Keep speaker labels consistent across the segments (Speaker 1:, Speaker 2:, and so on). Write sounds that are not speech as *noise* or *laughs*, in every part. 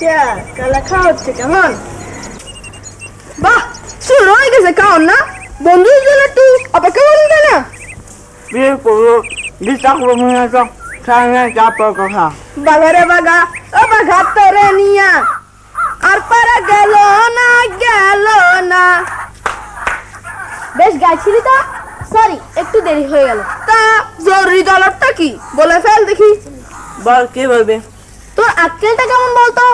Speaker 1: আচ্ছা কালা খাওয়া হচ্ছে কেমন? বাহ শুরু হয়ে গেছে খাওয়ান না। বন্ধু একটু অপেক্ষা করুন না
Speaker 2: বিয়ে করব বিশ্বাস করব না তো সামনে চাপর কথা।
Speaker 1: বাগারে বাগা ও বাঘা তোরে নিয়া। আর পারা গেল না গেল না।
Speaker 3: বেশ গাইছিলি তো? সরি একটু দেরি হয়ে গেল।
Speaker 1: তা জরুরি ডলারটা কি? বলে ফেল দেখি।
Speaker 2: বল কি বলবে?
Speaker 3: তোর আক্কেলটা কেমন বলতো?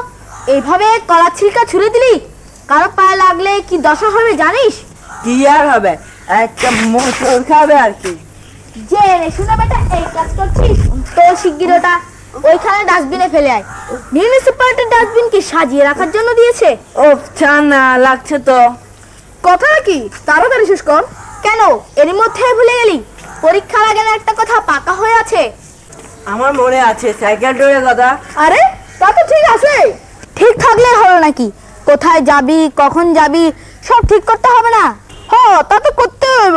Speaker 3: এইভাবে কলা ছিলকা ছুঁড়ে দিলি? কারও পায়ে লাগলে কি দশা হবে জানিস?
Speaker 2: কি আর হবে? একটা মোটর খাবে আর কি।
Speaker 3: যে রে শুনে বেটা এই কাজ করছিস? তো শিগগির ওটা ওইখানে ডাস্টবিনে ফেলে আয়। মিউনিসিপ্যালিটির ডাস্টবিন কি সাজিয়ে রাখার জন্য দিয়েছে?
Speaker 2: ও ছানা লাগছে তো।
Speaker 1: কথা কি? তাড়াতাড়ি শেষ কর।
Speaker 3: কেন? এর মধ্যে ভুলে গেলি? পরীক্ষার আগে একটা কথা পাকা হয়ে আছে?
Speaker 2: আমার মনে আছে সাইকেল টোরের কথা।
Speaker 1: আরে তা তো ঠিক আছে।
Speaker 3: ঠিক থাকলে হলো নাকি? কোথায় যাবি কখন যাবি সব ঠিক করতে হবে না?
Speaker 1: হ তা তো করতে হইব।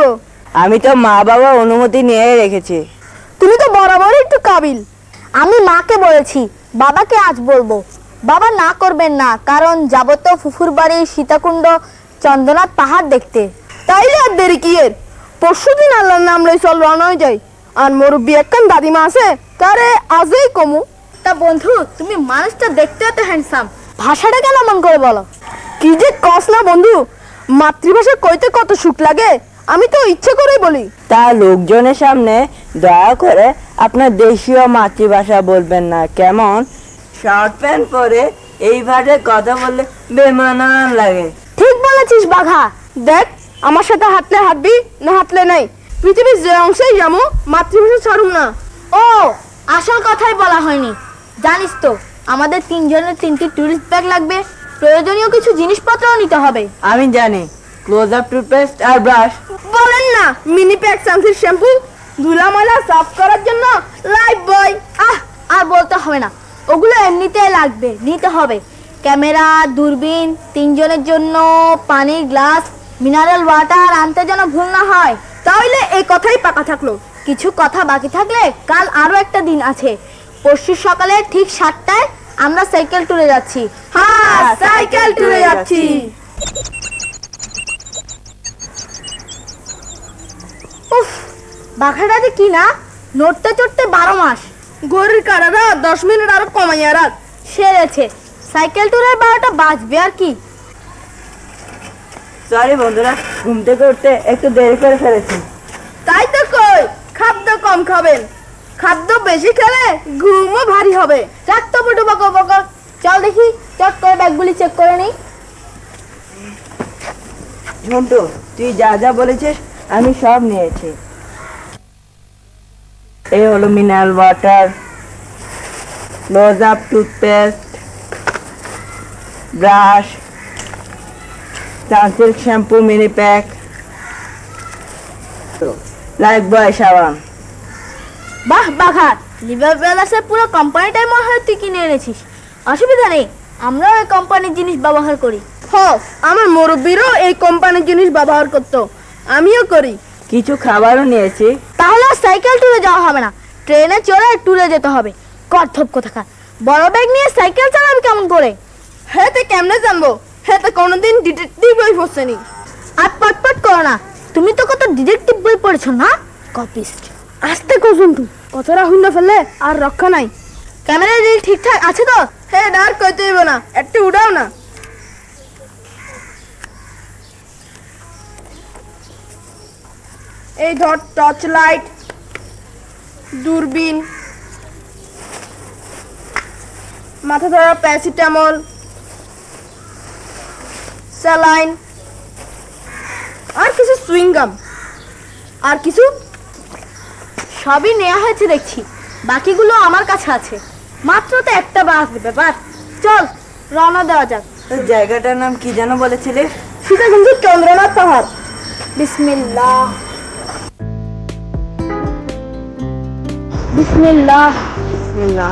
Speaker 2: আমি তো মা বাবার অনুমতি নিয়ে রেখেছি।
Speaker 1: তুমি তো বরাবরই একটু কাবিল।
Speaker 3: আমি মাকে বলেছি বাবাকে আজ বলব। বাবা না করবেন না কারণ যাব তো ফুফুর বাড়ি সীতাকুণ্ড চন্দ্রনাথ পাহাড় দেখতে।
Speaker 1: তাইলে আর দেরি কি এর পরশু দিন আল্লাহর নাম লই চল রওনা হয়ে যাই। আর মুরব্বী একখান দাদিমা আছে তারে আজই কমু।
Speaker 3: তা বন্ধু তুমি মানুষটা দেখতে এত হ্যান্ডসাম ভাষাটা কেন মন করে বলো?
Speaker 1: কি যে কস না বন্ধু? মাতৃভাষা কইতে কত সুখ লাগে? আমি তো ইচ্ছে করেই বলি।
Speaker 2: তা লোকজনের সামনে দয়া করে আপনার দেশীয় মাতৃভাষা বলবেন না কেমন? শার্ট প্যান্ট পরে এই ভাষায় কথা বললে বেমানান লাগে।
Speaker 3: ঠিক বলেছিস বাঘা।
Speaker 1: দেখ আমার সাথে হাঁটলে হাঁটবি না হাঁটলে নাই। পৃথিবীর যে অংশেই যাব মাতৃভাষা ছাড়ুম না।
Speaker 3: ও আসল কথাই বলা হয়নি। জানিস তো আমাদের তিনজনের তিনটি টুরিস্ট ব্যাগ লাগবে। প্রয়োজনীয় কিছু জিনিসপত্রও নিতে হবে।
Speaker 2: আমি জানি। ক্লোজ আপ টুথপেস্ট আর ব্রাশ
Speaker 1: বলেন না মিনি প্যাক সানসিল শ্যাম্পু ধুলা ময়লা সাফ করার জন্য লাইফ বয়
Speaker 3: আহ আর বলতে হবে না। ওগুলো এমনিতেই লাগবে নিতে হবে। ক্যামেরা দূরবীন তিনজনের জন্য পানির গ্লাস মিনারেল ওয়াটার আনতে যেন ভুল না হয়।
Speaker 1: তাহলে এই কথাই পাকা থাকল।
Speaker 3: কিছু কথা বাকি থাকলে কাল আরও একটা দিন আছে। পরশু সকালে ঠিক সাতটায় আমরা সাইকেল টুরে যাচ্ছি।
Speaker 1: হ্যাঁ সাইকেল টুরে যাচ্ছি।
Speaker 3: উফ বাঘাটাতে কি না? নড়তে চড়তে বারো মাস।
Speaker 1: ঘড়ির কাটারা দশ মিনিট আরও কমাইয়া রাখ।
Speaker 3: সেরেছে সাইকেল টুরের বারোটা বাজবে আর কি?
Speaker 2: সরি বন্ধুরা ঘুম থেকে উঠতে একটু দেরি করে ফেলেছি।
Speaker 1: তাই তো কই খাদ্য কম খাবেন। খাদ্য বেশি খেলে ঘুমও ভারী হবে।
Speaker 3: রাখ তো বটু বকর বকর চল দেখি, চট করে ব্যাগগুলি চেক করে নিই।
Speaker 2: ঝন্টু, তুই যা যা বলেছিস, আমি সব নিয়েছি। এই হলো mineral water, Close Up toothpaste, brush, Sunsilk shampoo, mini pack Lifebuoy সাবান।
Speaker 3: বাহ বাঘা লিভার ব্রাদার্সের পুরো কোম্পানিটাই মনে হয় তুই কিনে এনেছিস। অসুবিধা নেই আমরাও এই কোম্পানির জিনিস ব্যবহার করি।
Speaker 1: হ আমার মুরব্বীরও এই কোম্পানির জিনিস ব্যবহার করতো। আমিও করি।
Speaker 2: কিছু খাবারও নিয়েছি।
Speaker 3: তাহলে আর সাইকেল ট্যুরে যাওয়া হবে না। ট্রেনে চড়ে ট্যুরে যেতে হবে। কর্থব কোথাকার বড় ব্যাগ নিয়ে সাইকেল চালাবি কেমন করে?
Speaker 1: হেতে কেমনে জানব? হেতে কোনোদিন ডিটেকটিভ বই পড়ছেনি।
Speaker 3: আর পটপট করো না। তুমি তো কত ডিটেকটিভ বই পড়েছো না? কপিস্ট
Speaker 1: আস্তে কসুন তুই কতটা ফেললে আর রক্ষা নাই।
Speaker 3: ক্যামেরা রিল ঠিকঠাক আছে তো?
Speaker 1: হে ডার কইতে হইব না। একটু উঠাও না। এই ধর টর্চ লাইট দূরবীন, মাথা ধরা প্যারাসিটামল স্যালাইন আর কিছু সুইংগাম আর কিছু
Speaker 3: সবই নেওয়া হয়েছে দেখছি। বাকিগুলো আমার কাছে আছে। মাত্র তো একটা বাস ব্যাপার। চল রওনা দেওয়া যাক।
Speaker 2: তোর জায়গাটার নাম কি যেন বলেছিলে
Speaker 1: সেটা কিন্তু চন্দ্রনাথ পাহাড়।
Speaker 3: বিসমিল্লাহ। বিসমিল্লাহ।
Speaker 2: না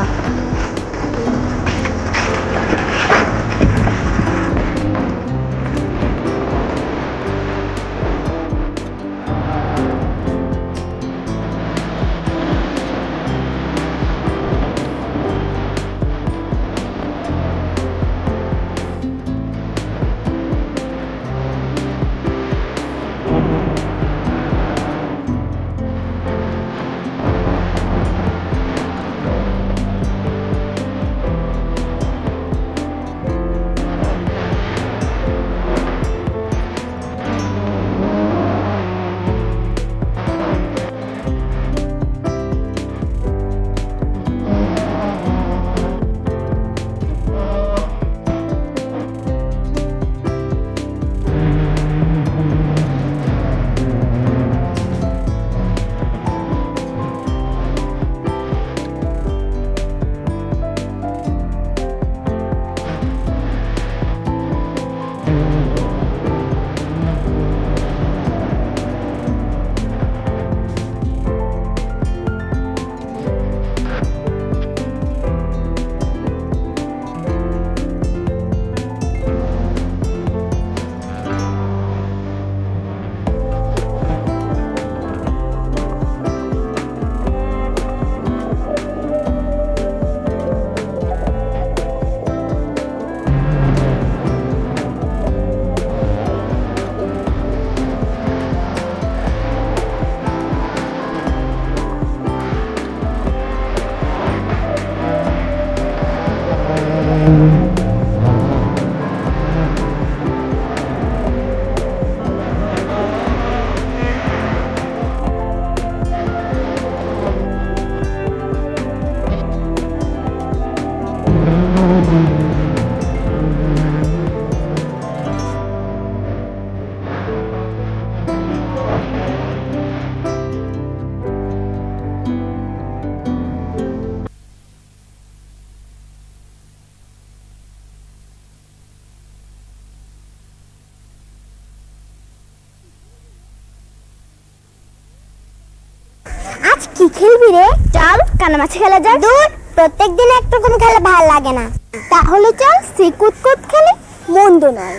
Speaker 4: কি খেলবি রে? চল কানামাছি খেলা যাক। দূর প্রত্যেক দিন একরকম খেলা ভালো লাগে না। তাহলে চল সে কুতকুত খেলে মন্দ নয়।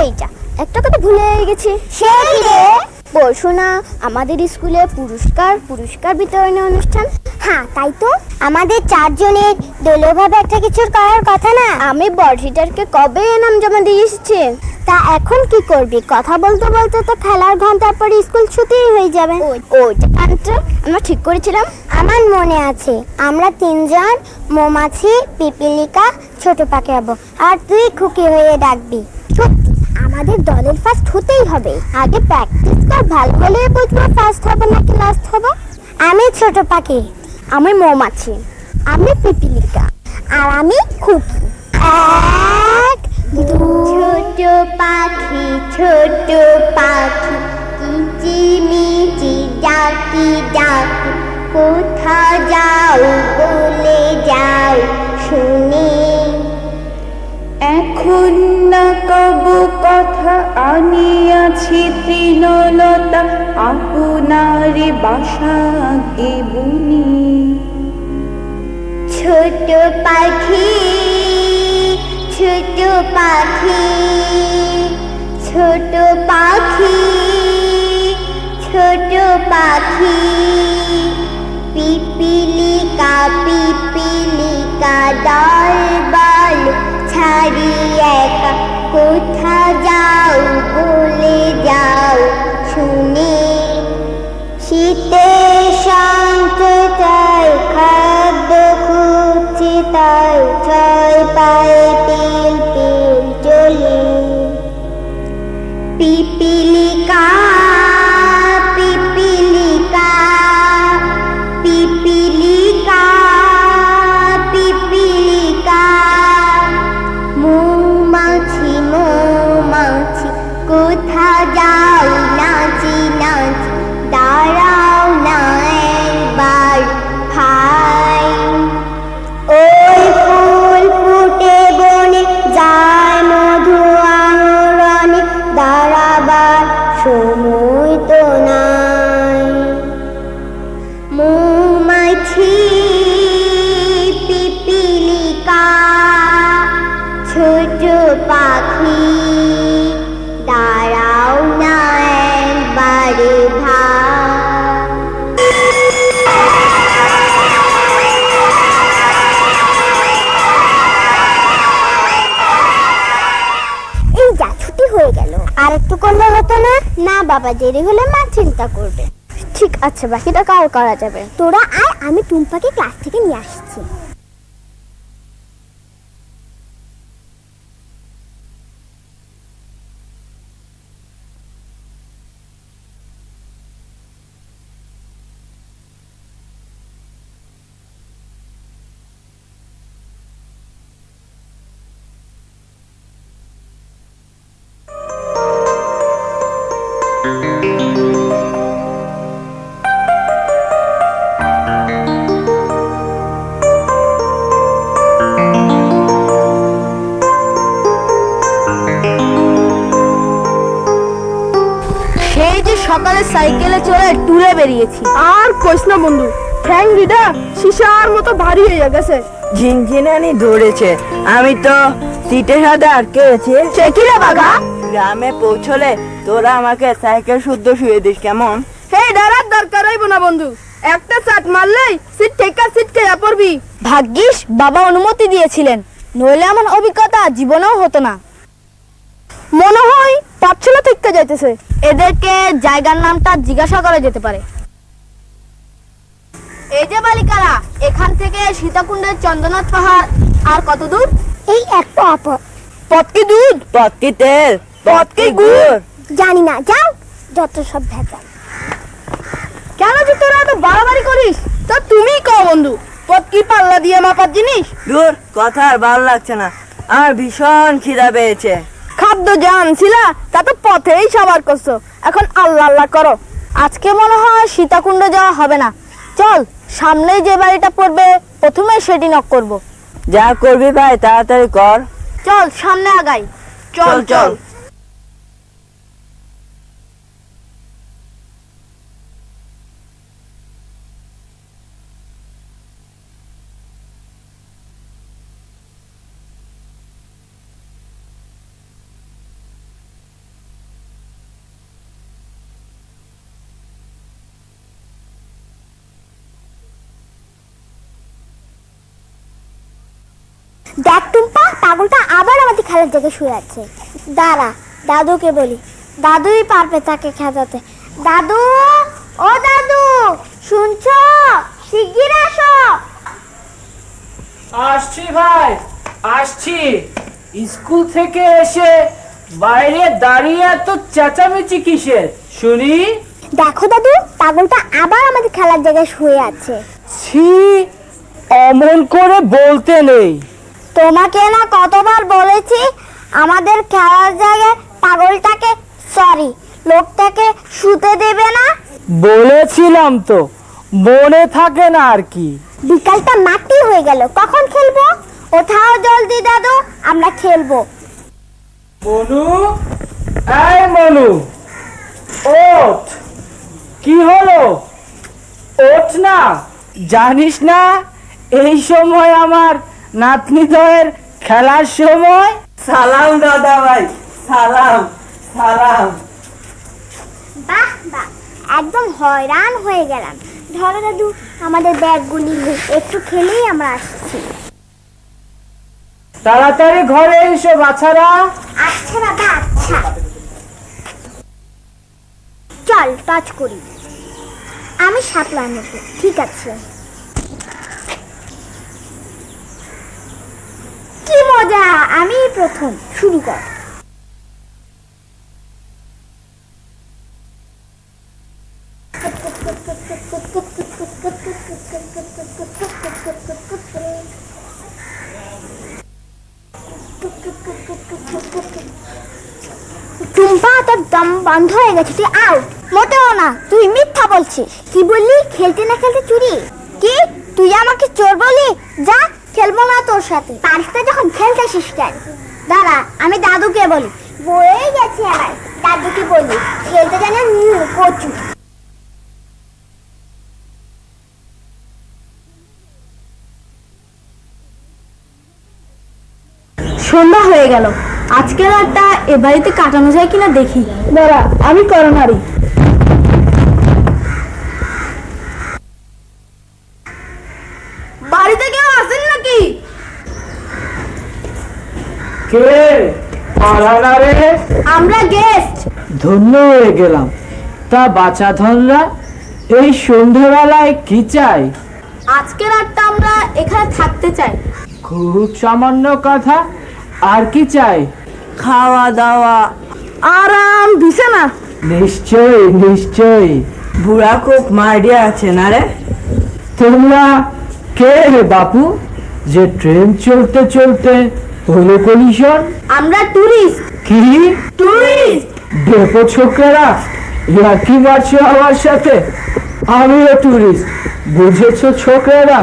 Speaker 4: এই যা একটা কথা ভুলে গেছি। সেই রে? পরশু না আমাদের স্কুলে পুরস্কার পুরস্কার বিতরণী অনুষ্ঠান হ্যাঁ তাই তো? আমাদের চারজনের দলীয়ভাবে একটা কিছুর করার কথা না। আমি বড়িটারকে কবে নাম জমা দিয়ে এসেছি? তা এখন কি করবি? কথা বলতে বলতে তো খেলার ঘণ্টার পর স্কুল ছুটি হয়ে যাবে। ওইটা আমরা ঠিক করেছিলাম। আমার মনে আছে আমরা তিনজন মৌমাছি পিপিলিকা ছোট পাখি হব আর তুই খুকি হয়ে ডাকবি। সত্যি আমাদের দলের ফার্স্ট হতেই হবে। আগে প্র্যাকটিস কর ভালো হলে বুঝব ফার্স্ট হবে নাকি লাস্ট হবে? আমি ছোট পাখি। আমি মৌমাছি, আমি পিপিলিকা, আর আমি খুকি। এক ছোট পাখি ছোট পাখি কিচিমিচি ডাকি ডাকি। কোথা যাও বলে যাও, শুনি
Speaker 5: এখন না কব কথা আনিয়াছি তৃণলতা আপনারে বাসা বুনি
Speaker 4: ছোট পাখি ছোট পাখি ছোট পাখি ছোট পাখি, পিপিলিকা পিপিলিকা দল বল বাবা দেরি হলে মা চিন্তা করবে। ঠিক আছে বাকিটা কাল করা যাবে। তোরা আয়, আমি টুম্পাকে ক্লাস থেকে নিয়ে আসছি।
Speaker 3: যে সাইকেলে চড়ে ট্যুরে বেরিয়েছি।
Speaker 1: আর কইস না বন্ধু ঠ্যাং দিদা সিসার মতো ভারী হয়ে গেছে।
Speaker 2: ঝিনঝিনানি ধরেছে। আমি তো সিটের সাথে আটকে আছি
Speaker 1: সে কি রে বাঘা?
Speaker 2: গ্রামে পৌঁছলে তোরা আমাকে সাইকেল শুদ্ধ শুয়ে দিস কেমন?
Speaker 1: হে ডরার দরকার হইব না বন্ধু। একটা চাট মারলেই সিট টেকা সিট খেয়া পড়বি।
Speaker 3: ভাগ্যিস বাবা অনুমতি দিয়েছিলেন নইলে এমন অভিজ্ঞতা জীবনেও হতো না।
Speaker 1: মনে হয় পাঠশালা থেকে যাইতেছে।
Speaker 3: এদেরকে জায়গার নামটা জিজ্ঞাসা করা যেতে পারে। এই যে বালিকারা এখান থেকে সীতাকুণ্ডের চন্দ্রনাথ পাহাড় আর কত দূর?
Speaker 4: এই একটা অপর
Speaker 1: পথ কি দুধ
Speaker 2: পথ কি তেল? পথ কি গুড়?
Speaker 4: জানি না যাও যত সব ভেজাল।
Speaker 1: কেন যে তোরা এত বাড়াবাড়ি করিস? তা তুমি কও বন্ধু পথ কি পাল্লা দিয়ে মাপার জিনিস?
Speaker 2: দূর কথা আর ভালো লাগছে না। আমার ভীষণ খিদা পেয়েছে।
Speaker 1: খাদ্য যা আনছিলা তা তো পথেই সবার করছ। এখন আল্লাহ আল্লাহ করো।
Speaker 3: আজকে মনে হয় সীতাকুণ্ড যাওয়া হবে না। চল সামনেই যে বাড়িটা পড়বে প্রথমে সেটি নক করব।
Speaker 2: যা করবি ভাই তাড়াতাড়ি কর।
Speaker 3: চল সামনে আগাই।
Speaker 2: চল। চল
Speaker 6: দেখ টুম্পা পাগলটা খেলার জায়গায় শুয়ে আছে। দাঁড়া দাদুকে বলি। দাদুই পারবে তাকে খেলাতে দাদু ও দাদু শুনছো? শিগগির আসো।
Speaker 7: আসছি ভাই আসছি। স্কুল থেকে এসে বাইরে দাঁড়িয়ে এত চেঁচামেচি কিসের? শুনি?
Speaker 6: দেখো দাদু পাগলটা আবার আমাদের খেলার জায়গায় শুয়ে আছে।
Speaker 7: ছি অমন করে বলতে নেই।
Speaker 6: তোমাকে না কতবার বলেছি আমাদের খেলার জায়গায় পাগলটাকে সরি লোকটাকে শুতে দেবে না?
Speaker 7: বলেছিলাম তো মনে থাকে না আর কি।
Speaker 6: বিকালটা মাটি হয়ে গেল কখন খেলব? ওঠাও জলদি দাদু আমরা খেলব।
Speaker 7: মনু? এই মনু ওঠ। কি হলো? ওঠ না জানিস না এই সময় আমার নাতনিদের খেলার সময় সালাম দাদা ভাই সালাম সালাম।
Speaker 6: বাহ বাহ। একদম হয়রান হয়ে গেলাম। ধরো দাদু আমাদের ব্যাগগুলি একটু খেলেই আমরা আসছি।
Speaker 7: তাড়াতাড়ি ঘরে এসো বাছারা।
Speaker 6: আচ্ছা দাদা আচ্ছা। চল টাচ করি। আমি সাপলার মতো ঠিক আছে কি মজা আমি প্রথম। শুরু কর। টুম্পা, তোর দম বন্ধ হয়ে গেছে, তুই আউট মোটেও না, তুই মিথ্যা বলছিস। কি বললি? খেলতে না খেলতে চুরি? কি? তুই আমাকে চোর বলি? তোর সাথে। পারিস যখন খেলতে এসিস কেন? দাঁড়া, আমি দাদুকে বলি। বয়ে গেছে আমার দাদুকে বলি। খেলতে জানে কচু
Speaker 3: সন্ধ্যা হয়ে গেল। আজকে রাতটা এ বাড়িতে কাটানো যায় কিনা দেখি।
Speaker 1: দাঁড়া, আমি করোনারি।
Speaker 7: কে পালানা রে
Speaker 3: আমরা গেস্ট
Speaker 7: ধন্য হয়ে গেলাম। তা বাচ্চা ধনরা এই সন্ধ্যেবেলায় কি চাই?
Speaker 3: আজকে রাতটা আমরা এখানে থাকতে চাই।
Speaker 7: খুব সামান্য কথা আর কি চাই?
Speaker 2: খাওয়া দাওয়া
Speaker 1: আরাম দিছে না
Speaker 7: নিশ্চয়ই নিশ্চয়ই।
Speaker 2: বুড়া খুব মারিয়া আছে না রে?
Speaker 7: তোমরা কে রে বাপু যে ট্রেন চলতে চলতে হলো কলিশন
Speaker 3: আমরা টুরিস্ট
Speaker 7: কি?
Speaker 3: টুরিস্ট
Speaker 7: ডেপো ছোকরা ইয়ার্কি মারছো আমার সাথে? আমিও টুরিস্ট বুঝেছ ছোকরা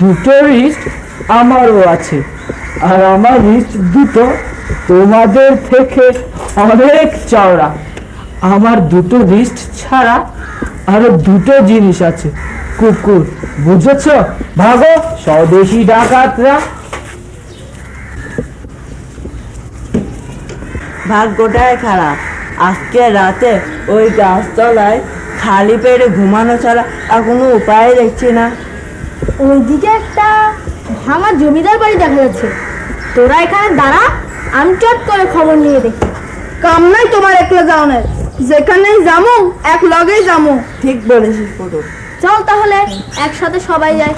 Speaker 7: দুটো রিস্ট আমারও আছে। আর আমার রিস্ট দুটো তোমাদের থেকে অনেক চওড়া। আমার দুটো রিস্ট ছাড়া আরও দুটো জিনিস আছে। কুকুর বুঝেছ? ভাগো স্বদেশি ডাকাতরা।
Speaker 2: ভাগ্যটাই খারাপ। আজকে রাতে ওই গাছতলায় খালি পেটে ঘুমানো ছাড়া আর কোনো উপায় দেখছি না।
Speaker 3: ওইদিকে একটা ভাঙা জমিদার বাড়ি দেখা যাচ্ছে। তোরা এখানে দাঁড়া আমি চট করে খবর নিয়ে দেখি।
Speaker 1: কাম নাই তোমার একলা যাওনের যেখানেই যামু এক লগেই যামু।
Speaker 2: ঠিক বলেছিস পুরো
Speaker 3: চল তাহলে একসাথে সবাই যায়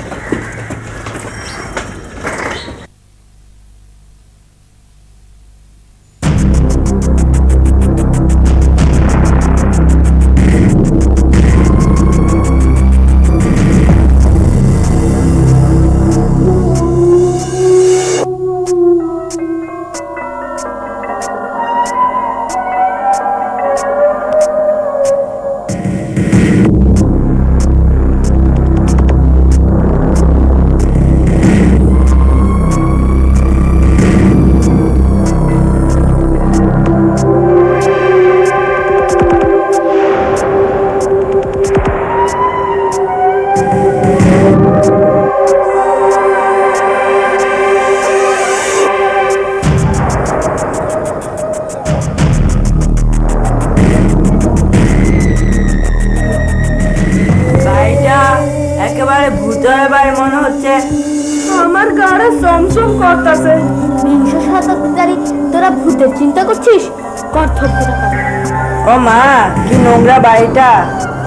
Speaker 2: বাড়িটা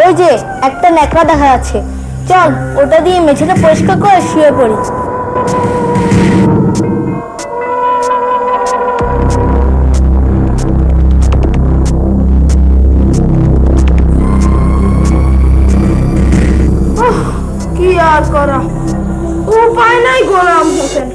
Speaker 3: ওই যে, একটা ন্যাকড়া দেখা যাচ্ছে। চল, ওটা দিয়ে মেঝেটা পরিষ্কার করে শুয়ে পড়ি।
Speaker 1: কি আর করা? উপায় নাই গোলাম হোসেন।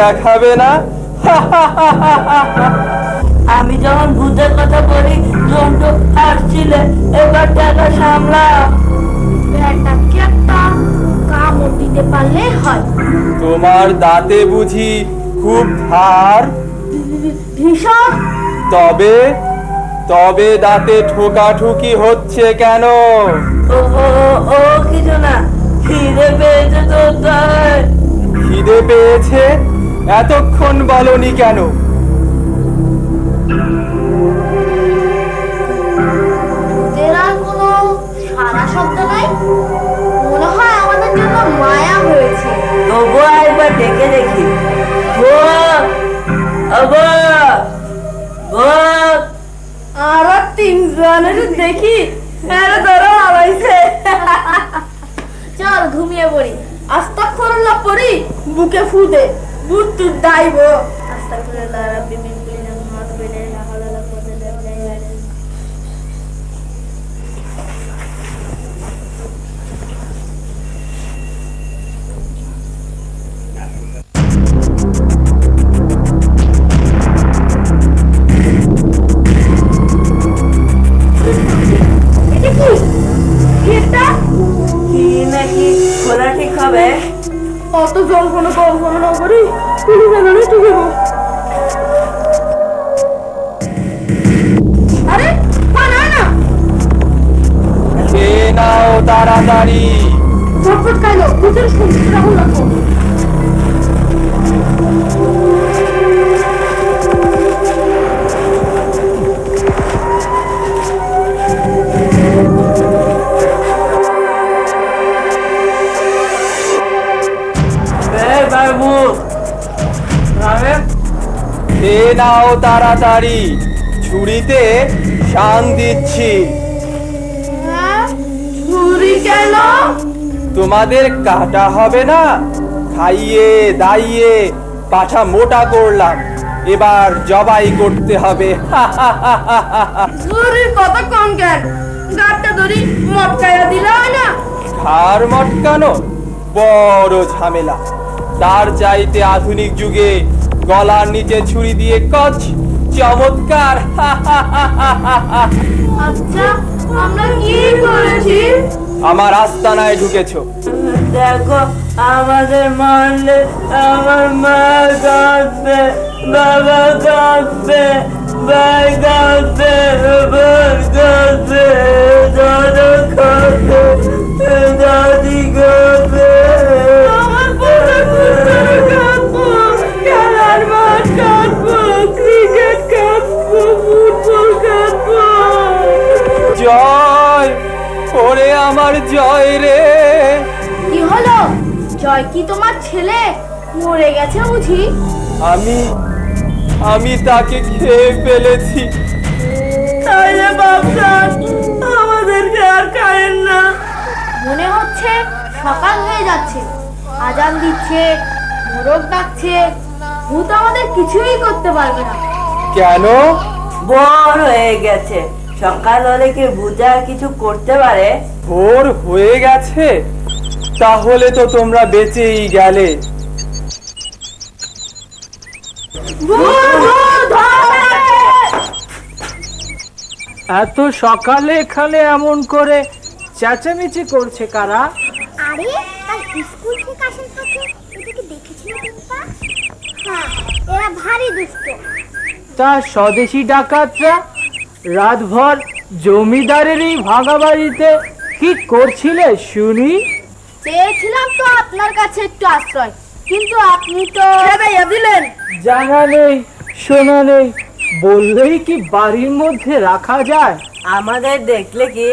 Speaker 8: দেখাবে না?
Speaker 2: আমি যখন ভূতের কথা বলি জন্টু হাসছিলে এবার টাকা সামলা
Speaker 3: ব্যাটাকে একটা কামড় দিতে পারলেই হয়।
Speaker 8: তোমার দাঁতে বুঝি খুব ধার
Speaker 3: ভীষণ।
Speaker 8: তবে তবে দাঁতে ঠোকাঠুকি হচ্ছে কেন?
Speaker 2: ও ও কিছু না। খিদে পেয়েছে তো তাই
Speaker 8: খিদে পেয়েছে? এতক্ষণ বলনি কেন?
Speaker 3: কোনো সারা শব্দ নাই? মনে হয় আমাদের জন্য মায়া হয়েছে।
Speaker 2: তবুও একবার ডেকে দেখি।
Speaker 1: আর তিনজনের ধরো আলাইছে
Speaker 3: চল ঘুমিয়ে পড়ি।
Speaker 1: আস্তা করল্লা পরি বুকে ফুদে বুট তুই দাইব।
Speaker 3: আস্তাগফিরুল্লাহ রাব্বি মিন কুল্লি ওয়া লা হাওলা ওয়া লা কুওয়াতা ইল্লা
Speaker 1: কি?
Speaker 2: কি নাকি? খোলা ঠিক হবে?
Speaker 1: অত জল্পনা কল্পনা না করি তুমি জানালে ঠিক আরে
Speaker 8: নাও তাড়াতাড়ি।
Speaker 1: ঝটপট খাইলো ভূতের শুনছি রাহুল রাখো।
Speaker 8: নাও তাড়াতাড়ি। ছুরিতে শান দিচ্ছি।
Speaker 1: ছুরি কেন?
Speaker 8: তোমাদের কাটা হবে না? খাইয়ে দাইয়ে পাছা মোটা করলাম। এবার জবাই করতে হবে।
Speaker 1: ছুরির কথা কম কেন? গাড়টা ধরি মটকাইয়া দিলে না?
Speaker 8: ঘাড় মটকানো? বড় ঝামেলা। তার চাইতে আধুনিক যুগে গলার নিচে ছুরি দিয়ে কচ চমৎকার।
Speaker 1: আচ্ছা আমরা কি করেছি?
Speaker 8: আমার আস্তানায় ঢুকেছো।
Speaker 2: দেখো আমাদের মারলে আমার মা কাঁদবে বাবা কাঁদবে ভাই কাঁদবে বোন কাঁদবে দাদা কাঁদবে দাদি কাঁদবে।
Speaker 1: আমার
Speaker 8: জয় রে।
Speaker 3: কি হলো? জয় কি তোমার ছেলে? মরে গেছে বুঝি?
Speaker 8: আমি আমি তাকে খেয়ে ফেলেছি।
Speaker 1: তাইলে বাপজান আমাদেরকে আর খায়েন না।
Speaker 3: মনে হচ্ছে সকাল হয়ে যাচ্ছে। আজান দিচ্ছে মোরগ ডাকছে। ভূত আমাদের কিছুই করতে পারবে না।
Speaker 8: কেন?
Speaker 2: বড় হয়ে গেছে। সকাল হলে কি বুঝা কিছু করতে পারে?
Speaker 8: ভোর হয়ে গেছে তাহলে তো তোমরা বেঁচেই গেলে।
Speaker 7: এত সকালে এখানে এমন করে চেঁচামেচি করছে কারা?
Speaker 6: আরে কাল স্কুল থেকে আসার পথে ওদেরকে দেখেছিল টুম্পা হ্যাঁ এরা ভারী দুষ্ট।
Speaker 7: তা স্বদেশি ডাকাতরা রাতভর জমিদারের এই ভাঙা বাড়িতে কি করছিলে শুনি?
Speaker 3: চেয়েছিলাম তো আপনার কাছে একটু আশ্রয় কিন্তু আপনি তো
Speaker 1: দিলেন।
Speaker 7: জানা নেই শোনা নেই। বললেই কি বাড়ির মধ্যে রাখা যায়?
Speaker 2: আমাদের দেখলে কি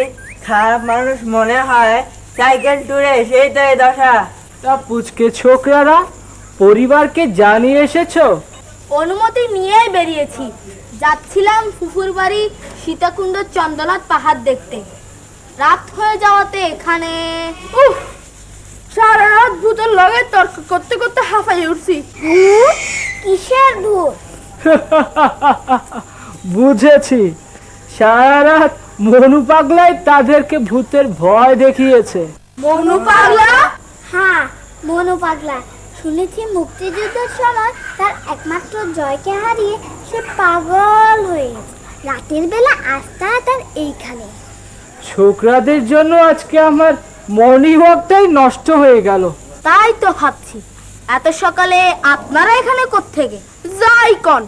Speaker 2: খারাপ মানুষ মনে হয় সাইকেল টুরে এসেই তো এই দশা।
Speaker 7: তা পুচকে ছোকরারা পরিবারকে জানিয়ে এসেছ?
Speaker 3: অনুমতি নিয়েই বেরিয়েছি। যাচ্ছিলাম ফুফুর বাড়ি সীতাকুণ্ড চন্দ্রনাথ পাহাড় দেখতে। রাত হয়ে যাওয়াতে এখানে
Speaker 1: উফ সারা রাত ভূতের লগে তর্ক করতে করতে হাঁফাই উঠছি।
Speaker 6: কিসের ভূত? *laughs*
Speaker 7: বুঝেছি। সারা রাত মনু পাগলাই তাদেরকে ভূতের ভয় দেখিয়েছে।
Speaker 1: মনু পাগলা?
Speaker 6: হ্যাঁ মনু পাগলা। শুনেছি মুক্তিযুদ্ধের সময় তার একমাত্র জয়কে হারিয়ে সে পাগল হয়ে গেছে। রাতের বেলা আস্থা তার এইখানে।
Speaker 7: ছোকরাদের জন্য আজকে আমার মর্নিং ওয়াকটাই নষ্ট হয়ে গেল।
Speaker 3: তাই তো ভাবছি। এত সকালে আপনারা এখানে কোত্থেকে?
Speaker 1: যাই কন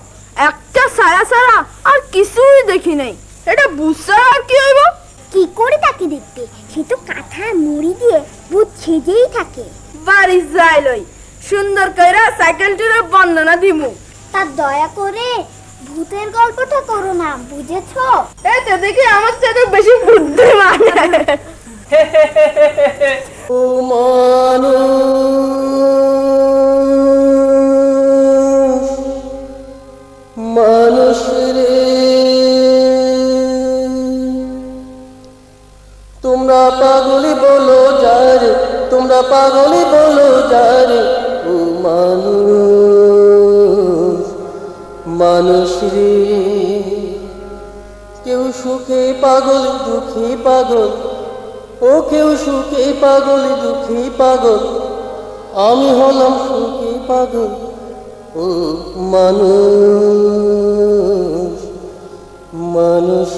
Speaker 1: একটা সারা সারা আর কিছুই দেখি নাই। এটা বুঝছে আর কি হইব?
Speaker 6: কি করে তাকে দেখতে সে তো কাঁথার মুড়ি দিয়ে ভূত সেজেই থাকে।
Speaker 1: বাড়ি যাই লই। সুন্দর কইরা সাইকেলটির বন্দনা দিমু।
Speaker 6: তার দয়া করে ভূতের গল্পটা করো না বুঝেছ?
Speaker 1: তো দেখি আমার থেকে বেশি বুদ্ধি মানে
Speaker 9: মানুষ। রে। তোমরা পাগলি বলো যারে তোমরা পাগলি মানুষ রে কেউ সুখে পাগল, দুঃখী পাগল। ও কেউ সুখে পাগল, দুঃখী পাগল। আমি হলাম সুখে পাগল। ও মানুষ মানুষ